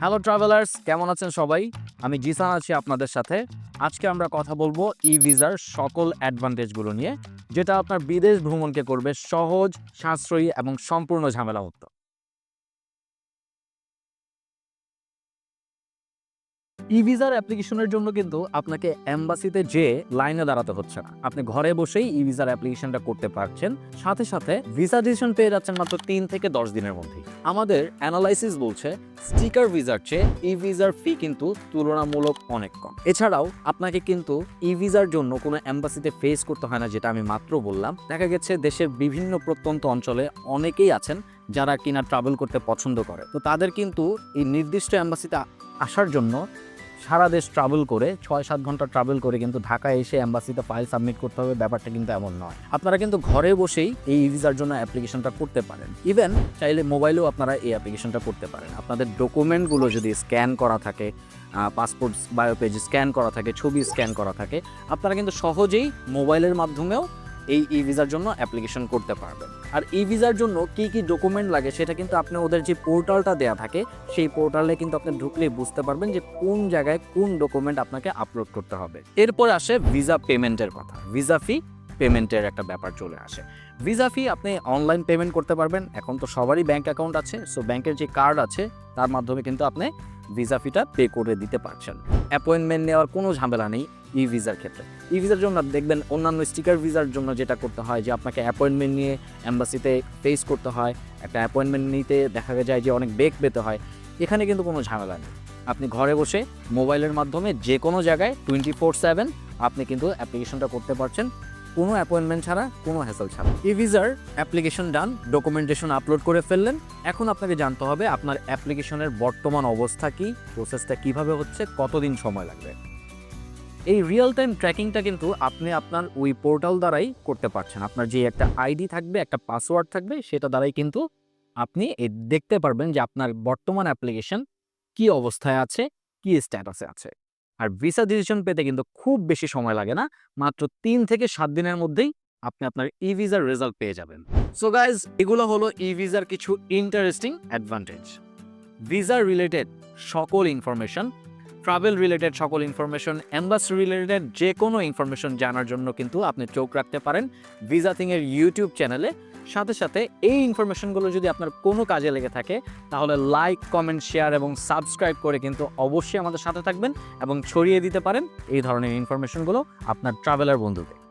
Hello travellers কেমন আছেন সবাই? আমি জিসান আছি আপনাদের সাথে। আজকে আমরা কথা বলব ই ভিসার সকল অ্যাডভান্টেজগুলো নিয়ে, যেটা আপনার বিদেশ ভ্রমণকে করবে সহজ, সাশ্রয়ী এবং সম্পূর্ণ ঝামেলা ঝামেলামুক্ত। ই ভিসার অ্যাপ্লিকেশনের জন্য কিন্তু আপনাকে এম্বাসিতে যে লাইনে দাঁড়াতে হচ্ছে না। আপনি ঘরে বসেই ই ভিসার অ্যাপ্লিকেশনটা করতে পারছেন। সাথে সাথে ভিসা ডিসিশন পেয়ে যাচ্ছেন মাত্র তিন থেকে দশ দিনের মধ্যেই। আমাদের অ্যানালাইসিস বলছে স্টিকার ভিসার চেয়ে ই ভিসার ফি কিন্তু তুলনামূলক অনেক কম। এছাড়াও আপনাকে কিন্তু ই ভিসার জন্য কোনো এম্বাসিতে ফেস করতে হয় না, যেটা আমি মাত্র বললাম। দেখা গেছে দেশের বিভিন্ন প্রত্যন্ত অঞ্চলে অনেকেই আছেন যারা কিনা ট্রাভেল করতে পছন্দ করে। তো তাদের কিন্তু এই নির্দিষ্ট এম্বাসিতে আসার জন্য সারা দেশ ট্রাভেল করে, ছয় সাত ঘণ্টা ট্রাভেল করে কিন্তু ঢাকায় এসে এম্বাসিতে ফাইল সাবমিট করতে হবে, ব্যাপারটা কিন্তু এমন নয়। আপনারা কিন্তু ঘরে বসেই এই ভিসার জন্য অ্যাপ্লিকেশনটা করতে পারেন। ইভেন চাইলে মোবাইলেও আপনারা এই অ্যাপ্লিকেশনটা করতে পারেন। আপনাদের ডকুমেন্টগুলো যদি স্ক্যান করা থাকে পাসপোর্ট বায়োপেজ স্ক্যান করা থাকে, ছবি স্ক্যান করা থাকে, আপনারা কিন্তু সহজেই মোবাইলের মাধ্যমেও এই ই ভিসার জন্য অ্যাপ্লিকেশন করতে পারবেন। আর ই ভিসার জন্য কি কি ডকুমেন্ট লাগে সেটা কিন্তু আপনি ওদের যে পোর্টালটা দেয়া থাকে, সেই পোর্টালে কিন্তু আপনি ঢুকলে বুঝতে পারবেন যে কোন জায়গায় কোন ডকুমেন্ট আপনাকে আপলোড করতে হবে। এরপর আসে ভিসা পেমেন্টের কথা। ভিসা ফি পেমেন্টের একটা ব্যাপার চলে আসে। ভিসা ফি আপনি অনলাইন পেমেন্ট করতে পারবেন। এখন তো সবারই ব্যাংক অ্যাকাউন্ট আছে সো ব্যাংকের যে কার্ড আছে, তার মাধ্যমে কিন্তু আপনি ভিসা ফিটা পে করে দিতে পারছেন। অ্যাপয়েন্টমেন্ট নেওয়ার কোনো ঝামেলা নেই। ই ভিসার ক্ষেত্রে। ই ভিসার জন্য দেখবেন অন্যান্য স্টিকার ভিসার জন্য যেটা করতে হয় যে আপনাকে অ্যাপয়েন্টমেন্ট নিয়ে অ্যাম্বাসিতে ফেস করতে হয়, একটা অ্যাপয়েন্টমেন্ট নিতে দেখা যায় যে অনেক বেগ পেতে হয়। এখানে কিন্তু কোনো ঝামেলা নেই। আপনি ঘরে বসে মোবাইলের মাধ্যমে যে কোনো জায়গায় টোয়েন্টি ফোর সেভেন আপনি কিন্তু অ্যাপ্লিকেশনটা করতে পারছেন। কোনো অ্যাপয়েন্টমেন্ট ছাড়া, কোনো হ্যাসেল ছাড়া। ই ভিসার অ্যাপ্লিকেশন ডান ডকুমেন্টেশন আপলোড করে ফেললেন। এখন আপনাকে জানতে হবে আপনার অ্যাপ্লিকেশনের বর্তমান অবস্থা কী প্রসেসটা কীভাবে হচ্ছে, কতদিন সময় লাগবে। এই রিয়েল টাইম ট্র্যাকিংটা কিন্তু আপনি আপনার ওই পোর্টাল দ্বারাই করতে পারছেন। আপনার যে একটা আইডি থাকবে, একটা পাসওয়ার্ড থাকবে, সেটা দ্বারাই কিন্তু আপনি দেখতে পারবেন যে আপনার বর্তমান অ্যাপ্লিকেশন কি অবস্থায় আছে, কি স্ট্যাটাসে আছে। আর ভিসা ডিসিশন পেতে কিন্তু খুব বেশি সময় লাগে না, মাত্র তিন থেকে সাত দিনের মধ্যেই আপনি আপনার ই ভিসার রেজাল্ট পেয়ে যাবেন। সো গাইজ এগুলো হলো ই ভিসার কিছু ইন্টারেস্টিং অ্যাডভান্টেজ ভিসা রিলেটেড সকল ইনফরমেশন ট্রাভেল রিলেটেড সকল ইনফরমেশন অ্যাম্বাসি রিলেটেড যে কোনো ইনফরমেশন জানার জন্য কিন্তু আপনি চোখ রাখতে পারেন ভিসা থিংয়ের ইউটিউব চ্যানেলে সাথে সাথে এই ইনফরমেশনগুলো যদি আপনার কোনো কাজে লেগে থাকে, তাহলে লাইক কমেন্ট শেয়ার এবং সাবস্ক্রাইব করে কিন্তু অবশ্যই আমাদের সাথে থাকবেন এবং ছড়িয়ে দিতে পারেন এই ধরনের ইনফরমেশনগুলো আপনার ট্রাভেলার বন্ধুকে